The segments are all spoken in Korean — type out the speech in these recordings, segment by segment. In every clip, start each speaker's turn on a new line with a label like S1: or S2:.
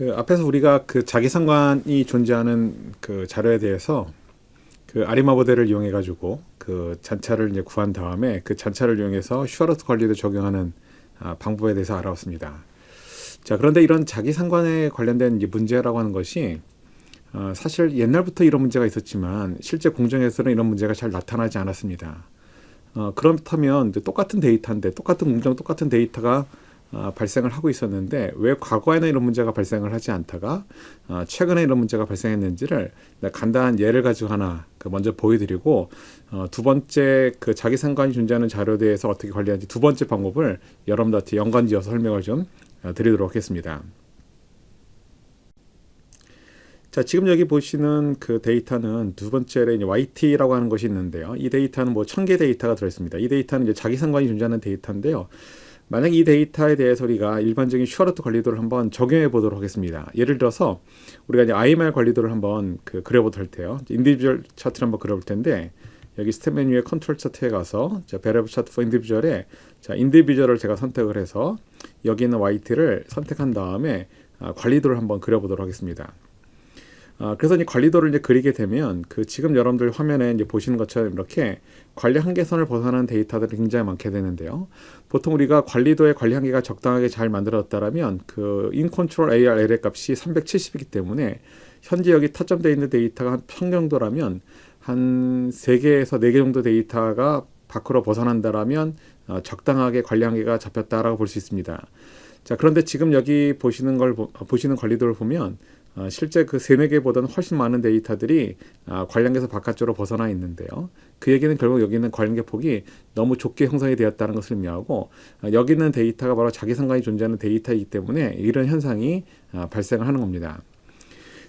S1: 그 앞에서 우리가 그 자기 상관이 존재하는 그 자료에 대해서 그 아리마 모델을 이용해 가지고 그 잔차를 이제 구한 다음에 그 잔차를 이용해서 슈아르트 관리를 적용하는 아, 방법에 대해서 알아봤습니다. 자 그런데 이런 자기 상관에 관련된 문제라고 하는 것이 어, 사실 옛날부터 이런 문제가 있었지만 실제 공정에서는 이런 문제가 잘 나타나지 않았습니다. 어, 그렇다면 똑같은 데이터인데 똑같은 공정 똑같은 데이터가 어, 발생을 하고 있었는데 왜 과거에는 이런 문제가 발생을 하지 않다가 어, 최근에 이런 문제가 발생했는지를 간단한 예를 가지고 하나 그 먼저 보여드리고 어, 두 번째 그 자기 상관이 존재하는 자료에 대해서 어떻게 관리하는지 두 번째 방법을 여러분들한테 연관지어서 설명을 좀 어, 드리도록 하겠습니다. 자, 지금 여기 보시는 그 데이터는 두 번째에 이제 YT라고 하는 것이 있는데요. 이 데이터는 뭐 천 개 데이터가 들어있습니다. 이 데이터는 이제 자기 상관이 존재하는 데이터인데요. 만약 이 데이터에 대해서 우리가 일반적인 슈아르트 관리도를 한번 적용해 보도록 하겠습니다. 예를 들어서 우리가 이제 IMR 관리도를 한번 그 그려보도록 할 때요. 인디비주얼 차트를 한번 그려볼 텐데 여기 스텝 메뉴의 컨트롤 차트에 가서 자, 베레브 차트 포 인디비주얼에 자, 인디비주얼을 제가 선택을 해서 여기 있는 YT를 선택한 다음에 아, 관리도를 한번 그려보도록 하겠습니다. 아, 그래서 이제 관리도를 이제 그리게 되면 그 지금 여러분들 화면에 이제 보시는 것처럼 이렇게 관리 한계선을 벗어나는 데이터들이 굉장히 많게 되는데요. 보통 우리가 관리도의 관리 한계가 적당하게 잘 만들어졌다면 그 인컨트롤 AR LA 값이 370이기 때문에 현재 여기 타점되어 있는 데이터가 한 평정도라면 한 3개에서 4개 정도 데이터가 밖으로 벗어난다라면 어, 적당하게 관리 한계가 잡혔다라고 볼 수 있습니다. 자, 그런데 지금 여기 보시는 걸 보 시는 관리도를 보면 어, 실제 그 세네 개보다는 훨씬 많은 데이터들이 아, 관련계에서 바깥쪽으로 벗어나 있는데요. 그 얘기는 결국 여기 있는 관련계 폭이 너무 좁게 형성이 되었다는 것을 의미하고 아, 여기 있는 데이터가 바로 자기 상관이 존재하는 데이터이기 때문에 이런 현상이 아, 발생을 하는 겁니다.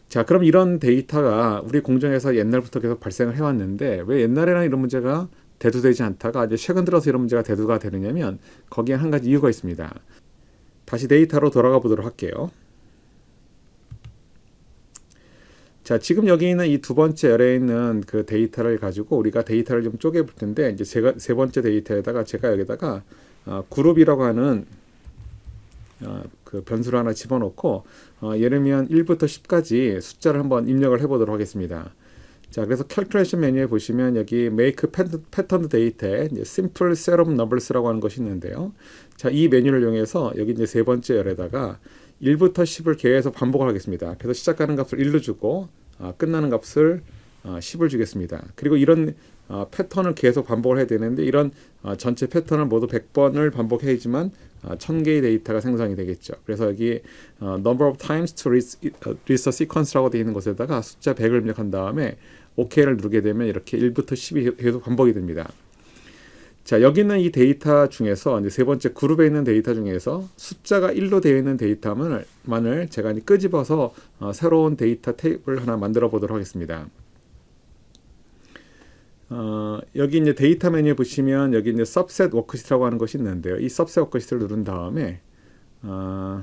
S1: 자, 그럼 이런 데이터가 우리 공정에서 옛날부터 계속 발생을 해왔는데 왜 옛날에는 이런 문제가 대두되지 않다가 이제 최근 들어서 이런 문제가 대두가 되느냐면 거기에 한 가지 이유가 있습니다. 다시 데이터로 돌아가 보도록 할게요. 자, 지금 여기 있는 이 두 번째 열에 있는 그 데이터를 가지고 우리가 데이터를 좀 쪼개 볼 텐데 이제 제가 세 번째 데이터에다가 제가 여기다가 어, 그룹이라고 하는 어, 그 변수를 하나 집어넣고 어, 예를 들면 1부터 10까지 숫자를 한번 입력을 해보도록 하겠습니다. 자, 그래서 캘큘레이션 메뉴에 보시면 여기 make pattern data에 이제 simple of numbers라고 하는 것이 있는데요. 자, 이 메뉴를 이용해서 여기 이제 세 번째 열에다가 1부터 10을 계속 반복을 하겠습니다. 그래서 시작하는 값을 1로 주고 아, 끝나는 값을 아, 10을 주겠습니다. 그리고 이런 아, 패턴을 계속 반복을 해야 되는데 이런 아, 전체 패턴을 모두 100번을 반복해야지만 아, 1000개의 데이터가 생성이 되겠죠. 그래서 여기 어, number of times to read a sequence라고 되어 있는 곳에다가 숫자 100을 입력한 다음에 OK를 누르게 되면 이렇게 1부터 10이 계속 반복이 됩니다. 자, 여기 있는 이 데이터 중에서 이제 세 번째 그룹에 있는 데이터 중에서 숫자가 1로 되어 있는 데이터만을 만을 제가 끄집어서 어, 새로운 데이터 테이블 하나 만들어 보도록 하겠습니다. 어, 여기 이제 데이터 메뉴에 보시면 여기 이제 subset 워크시트라고 하는 것이 있는데요. 이 subset 워크시트를 누른 다음에 어,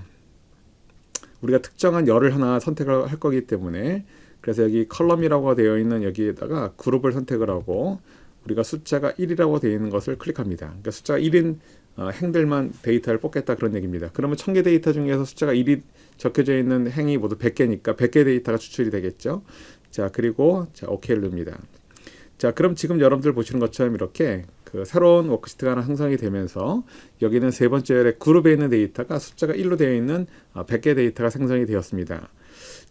S1: 우리가 특정한 열을 하나 선택을 할 거기 때문에 그래서 여기 컬럼이라고 되어 있는 여기에다가 그룹을 선택을 하고 우리가 숫자가 1이라고 되어 있는 것을 클릭합니다. 그러니까 숫자가 1인 어, 행들만 데이터를 뽑겠다 그런 얘기입니다. 그러면 1000개 데이터 중에서 숫자가 1이 적혀져 있는 행이 모두 100개니까 100개 데이터가 추출이 되겠죠. 자, 그리고 자, OK를 누릅니다. 자, 그럼 지금 여러분들 보시는 것처럼 이렇게 그 새로운 워크시트가 하나 형성이 되면서 여기는 세 번째 그룹에 있는 데이터가 숫자가 1로 되어 있는 100개 어, 데이터가 생성이 되었습니다.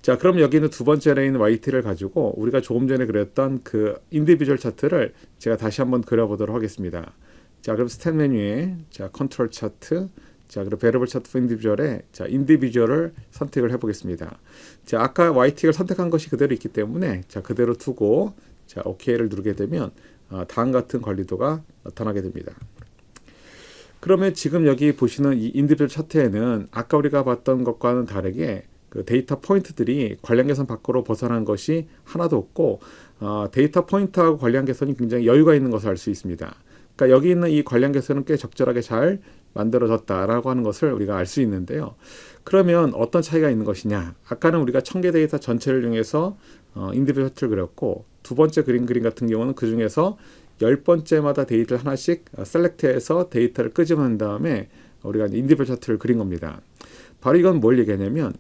S1: 자, 그럼 여기는 두 번째 레인 YT를 가지고 우리가 조금 전에 그렸던 그 인디비주얼 차트를 제가 다시 한번 그려보도록 하겠습니다. 자, 그럼 스탠 메뉴에 자, 컨트롤 차트 자, 그리고 베러블 차트 인디비주얼에 자, 인디비주얼을 선택을 해 보겠습니다. 자, 아까 YT를 선택한 것이 그대로 있기 때문에 자, 그대로 두고 자, OK를 누르게 되면 아, 다음 같은 관리도가 나타나게 됩니다. 그러면 지금 여기 보시는 이 인디비주얼 차트에는 아까 우리가 봤던 것과는 다르게 그 데이터 포인트들이 관련 개선 밖으로 벗어난 것이 하나도 없고 어, 데이터 포인트하고 관련 개선이 굉장히 여유가 있는 것을 알 수 있습니다. 그러니까 여기 있는 이 관련 개선은 꽤 적절하게 잘 만들어졌다라고 하는 것을 우리가 알 수 있는데요. 그러면 어떤 차이가 있는 것이냐? 아까는 우리가 천 개 데이터 전체를 이용해서 어, 인디비주얼 차트를 그렸고 두 번째 그림 그림 같은 경우는 그 중에서 열 번째마다 데이터를 하나씩 셀렉트해서 데이터를 끄집어낸 다음에 우리가 인디비주얼 차트를 그린 겁니다. 바로 이건 뭘 얘기하냐면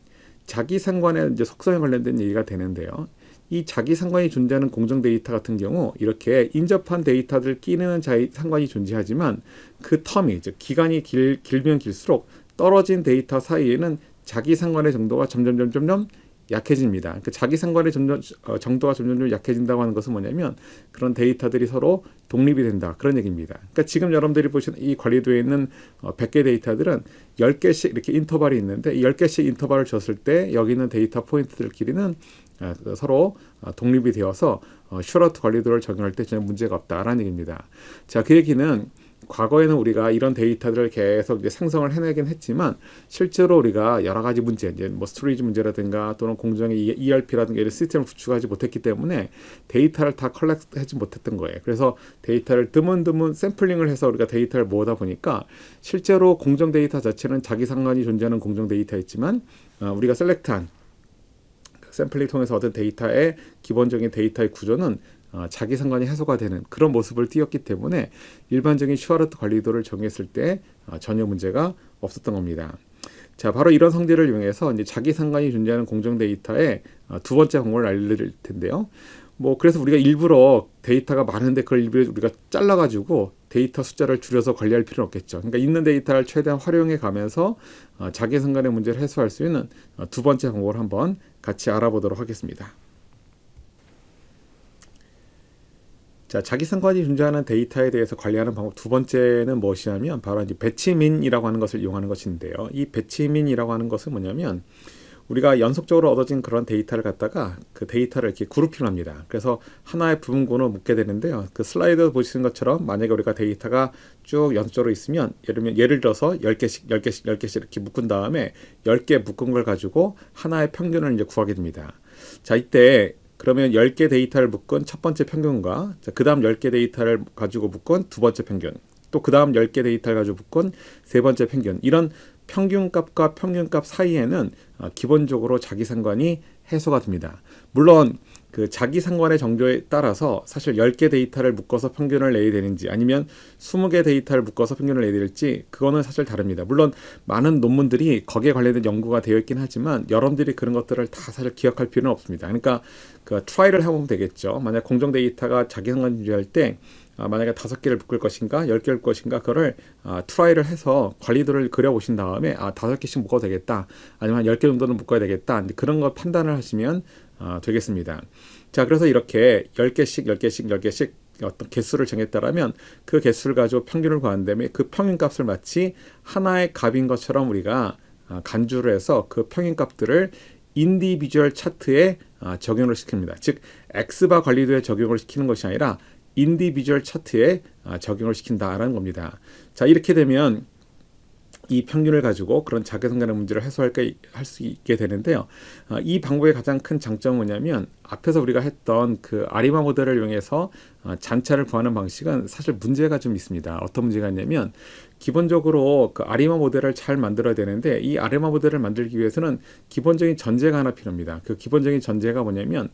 S1: 자기 상관의 이제 속성에 관련된 얘기가 되는데요. 이 자기 상관이 존재하는 공정 데이터 같은 경우 이렇게 인접한 데이터들 끼는 자기 상관이 존재하지만 그 텀이 즉 기간이 길, 길면 길수록 떨어진 데이터 사이에는 자기 상관의 정도가 점점 점점점 약해집니다. 그러니까 자기 상관의 점점 어, 정도가 점점 약해진다고 하는 것은 뭐냐면 그런 데이터들이 서로 독립이 된다 그런 얘기입니다. 그러니까 지금 여러분들이 보시는 이 관리도에 있는 어, 100개 데이터들은 10개씩 이렇게 인터벌이 있는데 이 10개씩 인터벌을 줬을 때 여기 있는 데이터 포인트들끼리는 어, 서로 어, 독립이 되어서 어, 슈러트 관리도를 적용할 때 전혀 문제가 없다라는 얘기입니다. 자, 그 얘기는 과거에는 우리가 이런 데이터들을 계속 이제 생성을 해내긴 했지만 실제로 우리가 여러 가지 문제, 이제 뭐 스토리지 문제라든가 또는 공정의 ERP라든가 이런 시스템을 구축하지 못했기 때문에 데이터를 다 컬렉트하지 못했던 거예요. 그래서 데이터를 드문드문 샘플링을 해서 우리가 데이터를 모으다 보니까 실제로 공정 데이터 자체는 자기 상관이 존재하는 공정 데이터였지만 어, 우리가 셀렉트한 샘플링 통해서 얻은 데이터의 기본적인 데이터의 구조는 어, 자기 상관이 해소가 되는 그런 모습을 띄었기 때문에 일반적인 슈아르트 관리도를 정했을 때 어, 전혀 문제가 없었던 겁니다. 자, 바로 이런 성질을 이용해서 이제 자기 상관이 존재하는 공정 데이터의 어, 두 번째 방법을 알려드릴 텐데요. 뭐 그래서 우리가 일부러 데이터가 많은데 그걸 일부러 우리가 잘라가지고 데이터 숫자를 줄여서 관리할 필요는 없겠죠. 그러니까 있는 데이터를 최대한 활용해 가면서 어, 자기 상관의 문제를 해소할 수 있는 어, 두 번째 방법을 한번 같이 알아보도록 하겠습니다. 자, 자기 상관이 존재하는 데이터에 대해서 관리하는 방법 두 번째는 무엇이냐면 바로 이제 배치민이라고 하는 것을 이용하는 것인데요. 이 배치민이라고 하는 것은 뭐냐면 우리가 연속적으로 얻어진 그런 데이터를 갖다가 그 데이터를 이렇게 그룹핑을 합니다. 그래서 하나의 부분군을 묶게 되는데요. 그 슬라이드 보시는 것처럼 만약에 우리가 데이터가 쭉 연속적으로 있으면 예를, 예를 들어서 10개씩, 10개씩, 10개씩 이렇게 묶은 다음에 10개 묶은 걸 가지고 하나의 평균을 이제 구하게 됩니다. 자, 이때 그러면 10개 데이터를 묶은 첫 번째 평균과 그 다음 10개 데이터를 가지고 묶은 두 번째 평균 또 그 다음 10개 데이터를 가지고 묶은 세 번째 평균 이런 평균값과 평균값 사이에는 어, 기본적으로 자기 상관이 해소가 됩니다. 물론 그 자기 상관의 정도에 따라서 사실 10개 데이터를 묶어서 평균을 내야 되는지 아니면 20개 데이터를 묶어서 평균을 내야 될지 그거는 사실 다릅니다. 물론 많은 논문들이 거기에 관련된 연구가 되어 있긴 하지만 여러분들이 그런 것들을 다 사실 기억할 필요는 없습니다. 그러니까 그 트라이를 해보면 되겠죠. 만약 공정 데이터가 자기 상관 유지할 때 아, 만약에 다섯 개를 묶을 것인가, 열 개일 것인가, 그거를 아, 트라이를 해서 관리도를 그려보신 다음에 아, 다섯 개씩 묶어도 되겠다. 아니면 열 개 정도는 묶어야 되겠다. 그런 거 판단을 하시면 아, 되겠습니다. 자, 그래서 이렇게 열 개씩, 열 개씩, 열 개씩 어떤 개수를 정했다라면 그 개수를 가지고 평균을 구한 다음에 그 평균값을 마치 하나의 값인 것처럼 우리가 아, 간주를 해서 그 평균값들을 인디비주얼 차트에 아, 적용을 시킵니다. 즉 엑스바 관리도에 적용을 시키는 것이 아니라 인디비주얼 차트에 아, 적용을 시킨다라는 겁니다. 자 이렇게 되면 이 평균을 가지고 그런 자기성간의 문제를 해소할까 할 수 있게 되는데요. 아, 이 방법의 가장 큰 장점은 뭐냐면 앞에서 우리가 했던 그 아리마 모델을 이용해서 아, 잔차를 구하는 방식은 사실 문제가 좀 있습니다. 어떤 문제가 있냐면 기본적으로 그 아리마 모델을 잘 만들어야 되는데 이 아리마 모델을 만들기 위해서는 기본적인 전제가 하나 필요합니다. 그 기본적인 전제가 뭐냐면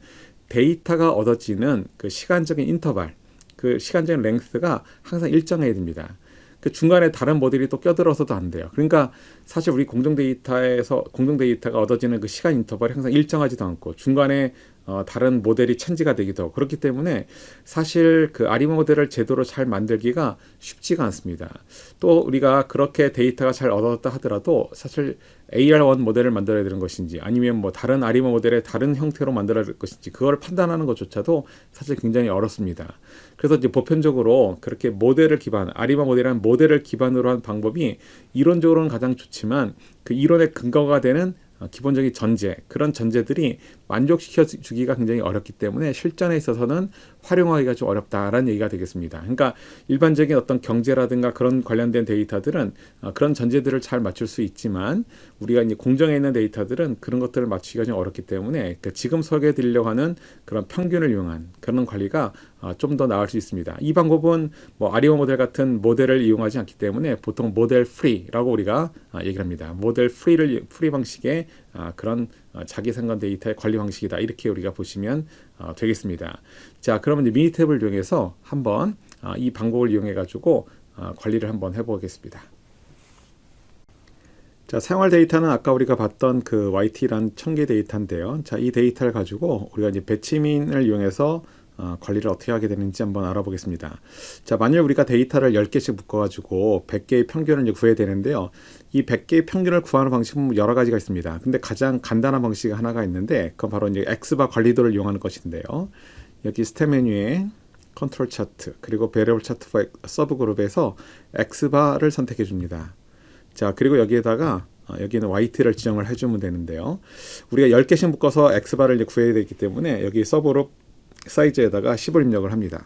S1: 데이터가 얻어지는 그 시간적인 인터벌 그 시간적인 랭스가 항상 일정해야 됩니다. 그 중간에 다른 모델이 또 껴들어서도 안 돼요. 그러니까 사실 우리 공정 데이터에서 공정 데이터가 얻어지는 그 시간 인터벌이 항상 일정하지도 않고 중간에 어, 다른 모델이 천지가 되기도 하고 그렇기 때문에 사실 그 아리마 모델을 제대로 잘 만들기가 쉽지가 않습니다. 또 우리가 그렇게 데이터가 잘 얻었다 하더라도 사실 AR1 모델을 만들어야 되는 것인지 아니면 뭐 다른 아리마 모델의 다른 형태로 만들어야 될 것인지 그걸 판단하는 것조차도 사실 굉장히 어렵습니다. 그래서 이제 보편적으로 그렇게 모델을 기반 아리마 모델이라는 모델을 기반으로 한 방법이 이론적으로는 가장 좋지만 그 이론의 근거가 되는 어, 기본적인 전제 그런 전제들이 만족시켜 주기가 굉장히 어렵기 때문에 실전에 있어서는 활용하기가 좀 어렵다라는 얘기가 되겠습니다. 그러니까 일반적인 어떤 경제라든가 그런 관련된 데이터들은 어, 그런 전제들을 잘 맞출 수 있지만 우리가 이제 공정에 있는 데이터들은 그런 것들을 맞추기가 좀 어렵기 때문에 그러니까 지금 소개해 드리려고 하는 그런 평균을 이용한 그런 관리가 어, 좀더 나을 수 있습니다. 이 방법은 뭐 아리오 모델 같은 모델을 이용하지 않기 때문에 보통 모델 프리라고 우리가 얘기를 합니다. 모델 프리를 프리 방식의 그런 자기 상관 데이터의 관리 방식이다. 이렇게 우리가 보시면 어, 되겠습니다. 자, 그러면 이제 미니 탭을 이용해서 한번 어, 이 방법을 이용해 가지고 어, 관리를 한번 해보겠습니다. 자, 생활 데이터는 아까 우리가 봤던 그 YT란 청계 데이터인데요. 자, 이 데이터를 가지고 우리가 이제 배치민을 이용해서 어, 관리를 어떻게 하게 되는지 한번 알아보겠습니다. 자, 만일 우리가 데이터를 10개씩 묶어가지고 100개의 평균을 구해야 되는데요. 이 100개의 평균을 구하는 방식은 여러 가지가 있습니다. 근데 가장 간단한 방식이 하나가 있는데, 그건 바로 이제 X바 관리도를 이용하는 것인데요. 여기 스텝 메뉴에 컨트롤 차트, 그리고 베리얼 차트 서브 그룹에서 X바를 선택해 줍니다. 자, 그리고 여기에다가 어, 여기는 YT를 지정을 해주면 되는데요. 우리가 10개씩 묶어서 X바를 구해야 되기 때문에 여기 서브그룹 사이즈에다가 10을 입력을 합니다.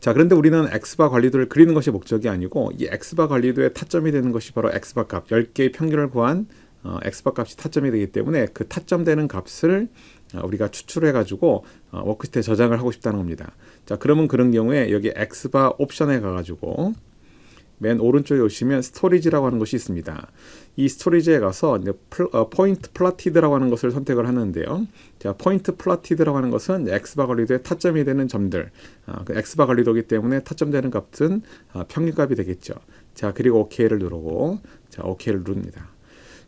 S1: 자, 그런데 우리는 X바 관리도를 그리는 것이 목적이 아니고 이 X바 관리도의 타점이 되는 것이 바로 X바 값, 10개의 평균을 구한 어, X바 값이 타점이 되기 때문에 그 타점되는 값을 어, 우리가 추출해 가지고 어, 워크시트에 저장을 하고 싶다는 겁니다. 자, 그러면 그런 경우에 여기 X바 옵션에 가 가지고 맨 오른쪽에 오시면 스토리지라고 하는 것이 있습니다. 이 스토리지에 가서 플, 어, 포인트 플라티드라고 하는 것을 선택을 하는데요. 자, 포인트 플라티드라고 하는 것은 엑스바 관리도의 타점이 되는 점들, 아, 그 엑스바 관리도기 때문에 타점되는 값은 아, 평균값이 되겠죠. 자, 그리고 OK를 누르고 자, OK를 누릅니다.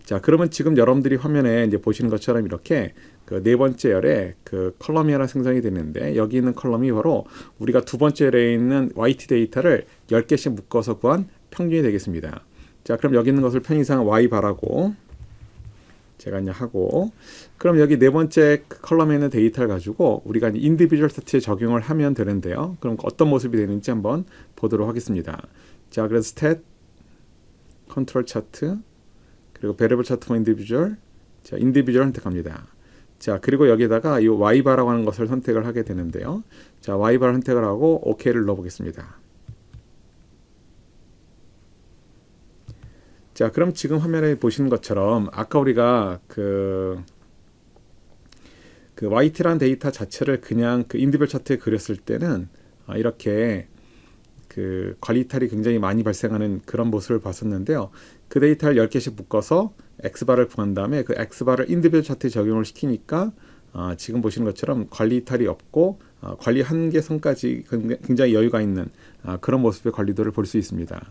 S1: 자, 그러면 지금 여러분들이 화면에 이제 보시는 것처럼 이렇게 그 네 번째 열에 그 컬럼이 하나 생성이 되는데 여기 있는 컬럼이 바로 우리가 두 번째 열에 있는 YT 데이터를 10개씩 묶어서 구한 평균이 되겠습니다. 자, 그럼 여기 있는 것을 편의상 Y바라고 제가 이제 하고 그럼 여기 네 번째 컬럼에 있는 데이터를 가지고 우리가 인디비주얼 차트에 적용을 하면 되는데요. 그럼 어떤 모습이 되는지 한번 보도록 하겠습니다. 자, 그래서 스탯 컨트롤 차트 그리고 베리블 차트 포 인디비주얼 자, 인디비주얼 선택합니다. 자, 그리고 여기다가 이 Y바라고 하는 것을 선택을 하게 되는데요. 자, Y바를 선택을 하고 OK를 넣어보겠습니다. 자, 그럼 지금 화면에 보시는 것처럼 아까 우리가 그, 그 YT라는 데이터 자체를 그냥 그 인디별 차트에 그렸을 때는 아, 이렇게 그 관리 이탈이 굉장히 많이 발생하는 그런 모습을 봤었는데요. 그 데이터를 10개씩 묶어서 X바를 구한 다음에 그 X바를 인디별 차트에 적용을 시키니까 아, 지금 보시는 것처럼 관리 이탈이 없고 아, 관리 한계 선까지 굉장히 여유가 있는 아, 그런 모습의 관리도를 볼 수 있습니다.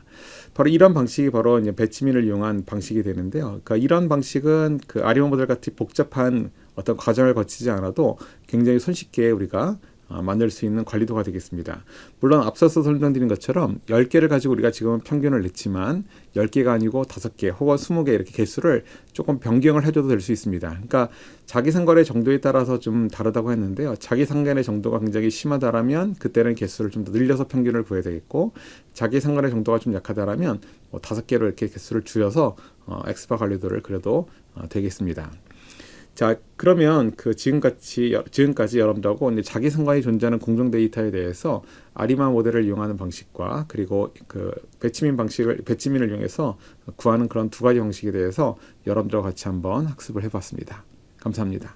S1: 바로 이런 방식이 바로 이제 배치민을 이용한 방식이 되는데요. 그러니까 이런 방식은 그 아리오 모델 같이 복잡한 어떤 과정을 거치지 않아도 굉장히 손쉽게 우리가 어, 만들 수 있는 관리도가 되겠습니다. 물론 앞서서 설명드린 것처럼 10개를 가지고 우리가 지금 평균을 냈지만 10개가 아니고 5개 혹은 20개 이렇게 개수를 조금 변경을 해줘도 될 수 있습니다. 그러니까 자기 상관의 정도에 따라서 좀 다르다고 했는데요. 자기 상관의 정도가 굉장히 심하다라면 그때는 개수를 좀 더 늘려서 평균을 구해야 되겠고 자기 상관의 정도가 좀 약하다라면 뭐 5개로 이렇게 개수를 줄여서 어, 엑스바 관리도를 그래도 어, 되겠습니다. 자, 그러면 그 지금같이 지금까지 여러분들하고 이제 자기 상관이 존재하는 공정 데이터에 대해서 아리마 모델을 이용하는 방식과 그리고 그 배치민 방식을 배치민을 이용해서 구하는 그런 두 가지 방식에 대해서 여러분들과 같이 한번 학습을 해봤습니다. 감사합니다.